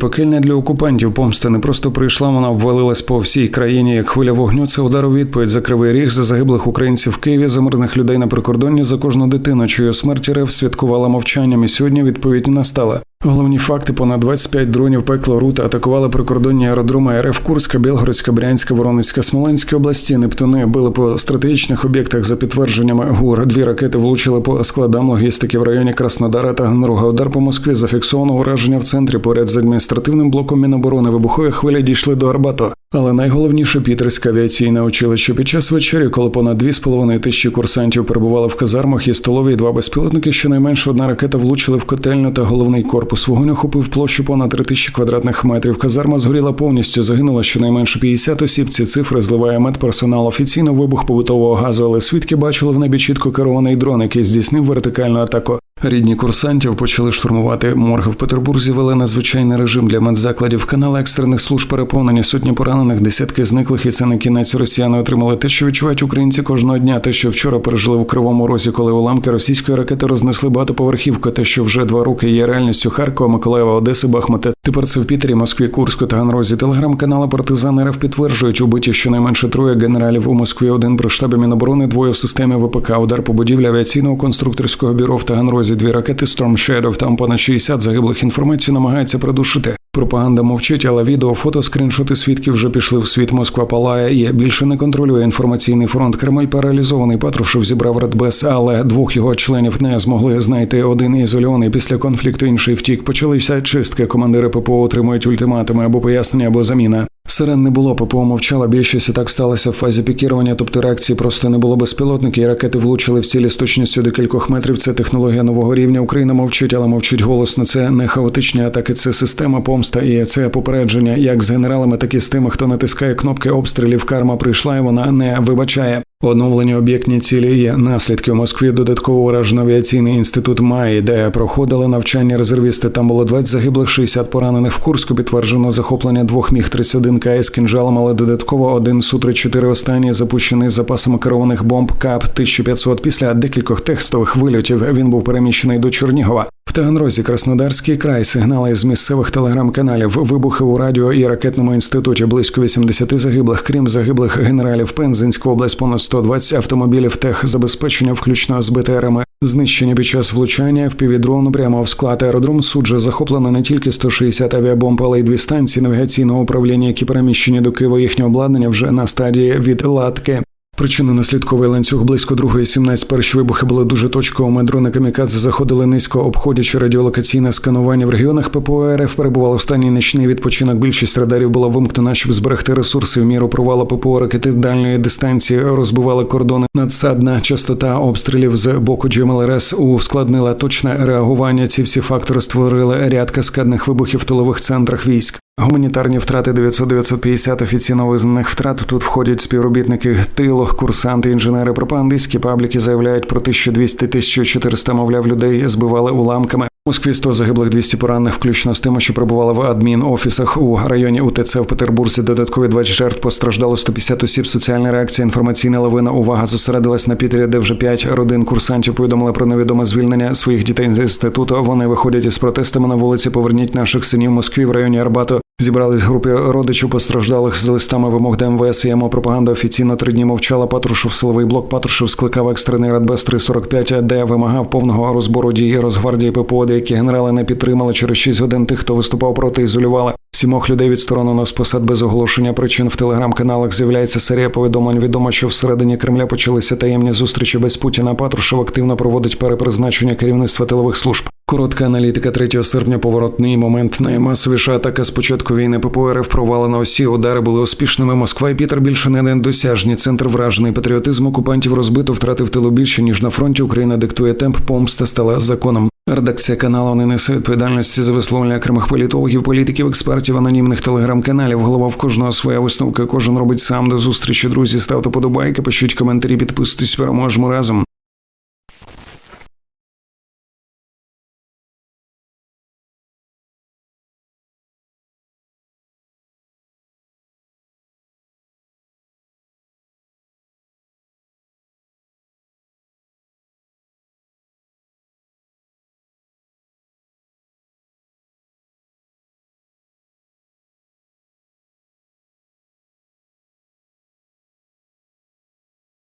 Пекельне для окупантів помста не просто прийшла, вона обвалилась по всій країні. Як хвиля вогню, це удар у відповідь за кривий ріг, за загиблих українців в Києві, за мирних людей на прикордонні, за кожну дитину, чию смерть РФ святкувала мовчанням. І сьогодні відповідь настала. Головні факти: понад 25 дронів пекло рута атакували прикордонні аеродроми РФ Курська, Білгородська, Брянська, Воронезька, Смоленська області. Нептуни били по стратегічних об'єктах за підтвердженнями ГУР. Дві ракети влучили по складам логістики в районі Краснодара та Гнруга. Удар по Москві зафіксовано ураження в центрі поряд з адміністративним блоком Міноборони. Вибухові хвилі дійшли до Арбату. Але найголовніше Пітерське авіаційне училище під час вечері, коли понад 2,5 тисячі курсантів перебували в казармах і столові, і два безпілотники, щонайменше одна ракета влучили в котельню та головний корпус. Вогонь охопив площу понад 3 тисячі квадратних метрів. Казарма згоріла повністю. Загинуло щонайменше 50 осіб. Ці цифри зливає медперсонал. Офіційно вибух побутового газу, але свідки бачили в небі чітко керований дрон, який здійснив вертикальну атаку. Рідні курсантів почали штурмувати морги в Петербурзі. Вели надзвичайний режим для медзакладів. Канали екстрених служб переповнені сотні поранених, десятки зниклих, і це на кінець росіяни отримали те, що відчувають українці кожного дня. Те, що вчора пережили в кривому розі, коли уламки російської ракети рознесли багатоповерхівку. Те, що вже два роки є реальністю Харкова, Миколаєва, Одеси, Бахмута. Тепер це в Пітері, Москві, Курську та Ганрозі. Телеграм-канали партизани РФ підтверджують убиті щонайменше троє генералів у Москві. Один при штабі Міноборони, двоє в системі ВПК. Удар по будівлі авіаційного конструкторського бюро в Таганрозі. Дві ракети Storm Shadow, Там понад 60 загиблих інформацію намагається придушити. Пропаганда мовчить, але відео, фото, скріншоти свідків вже пішли в світ. Москва палає і більше не контролює інформаційний фронт. Кремль паралізований. Патрушев зібрав Радбес, але двох його членів не змогли знайти. Один ізольований після конфлікту. Інший втік. Почалися чистки. Командири ППО отримують ультиматуми або пояснення, або заміна. Сирен не було, ППО мовчала. Більшість і так сталося в фазі пікірування, тобто реакції просто не було безпілотники, і ракети влучили в цілі з точністю до кількох метрів. Це технологія нового рівня. Україна мовчить, але мовчить голосно. Це не хаотичні атаки, це система помста і це попередження, як з генералами, так і з тими, хто натискає кнопки обстрілів. Карма прийшла, і вона не вибачає. Оновлені об'єктні цілі є наслідки у Москві. Додатково уражено авіаційний інститут МАІ, де проходили навчання резервісти. Там було 20 загиблих, 60 поранених. В Курську підтверджено захоплення двох міг 31 КС кінжалом, але додатково один су 34 останній запущений з запасами керованих бомб КАП 1500 Після декількох текстових вильотів він був переміщений до Чернігова. В Таганрозі Краснодарський край сигнали з місцевих телеграм-каналів, вибухи у радіо і ракетному інституті близько 80 загиблих, крім загиблих генералів Пензенська область, понад 120 автомобілів техзабезпечення, включно з БТРами, знищені під час влучання в півдрону прямо в склад аеродром. Суджа захоплено не тільки 160 авіабомб, але й дві станції навігаційного управління, які переміщені до Києва. Їхнє обладнання вже на стадії відладки. Причинно-наслідковий ланцюг близько другої 17 перші вибухи були дуже точковими. Дрони камікадзе заходили низько, обходячи радіолокаційне сканування в регіонах ППО РФ перебували в нічний відпочинок. Більшість радарів була вимкнена, щоб зберегти ресурси в міру провала ППО ракети дальньої дистанції, розбивали кордони. Надсадна частота обстрілів з боку GMLRS ускладнила точне реагування. Ці всі фактори створили ряд каскадних вибухів в тилових центрах військ. Гуманітарні втрати 900-950 офіційно визнаних втрат. Тут входять співробітники тилу, курсанти, інженери, пропагандистські пабліки заявляють про 1200-1400, мовляв, людей збивали уламками. У Москві 100 загиблих 200 поранених, включно з тими, що перебували в адмінофісах у районі УТЦ в Петербурзі. Додаткові 20 жертв постраждало 150 осіб. Соціальна реакція, інформаційна лавина. Увага зосередилась на Пітері, де вже 5 родин курсантів повідомили про невідоме звільнення своїх дітей з інституту. Вони виходять із протестами на вулиці. Поверніть наших синів Москві в районі Арбату. Зібрались групи родичів постраждалих з листами вимог до МВС. і МО пропаганда офіційно три дні мовчала. Патрушев силовий блок Патрушев скликав екстрений радбез 345, де вимагав повного розбору дії Росгвардії ППО. Деякі генерали не підтримали через 6 годин. Тих, хто виступав проти, ізолювали. Сімох людей відсторонено з посад без оголошення причин в телеграм-каналах. З'являється серія повідомлень. Відомо, що всередині Кремля почалися таємні зустрічі без Путіна. Патрушев активно проводить перепризначення керівництва тилових служб. Коротка аналітика 3 серпня. Поворотний момент. Наймасовіша атака з початку війни ППО РФ провалена. Усі удари були успішними. Москва і Пітер більше не недосяжні. Центр вражений патріотизм окупантів розбито, втратив тилу більше ніж на фронті. Україна диктує темп. Помста стала законом. Редакція каналу не несе відповідальності за висловлення окремих політологів, політиків, експертів, анонімних телеграм-каналів. Голова в кожного своя висновка. Кожен робить сам до зустрічі. Друзі, ставте подобайки, пишіть коментарі, підписуйтесь, переможемо разом.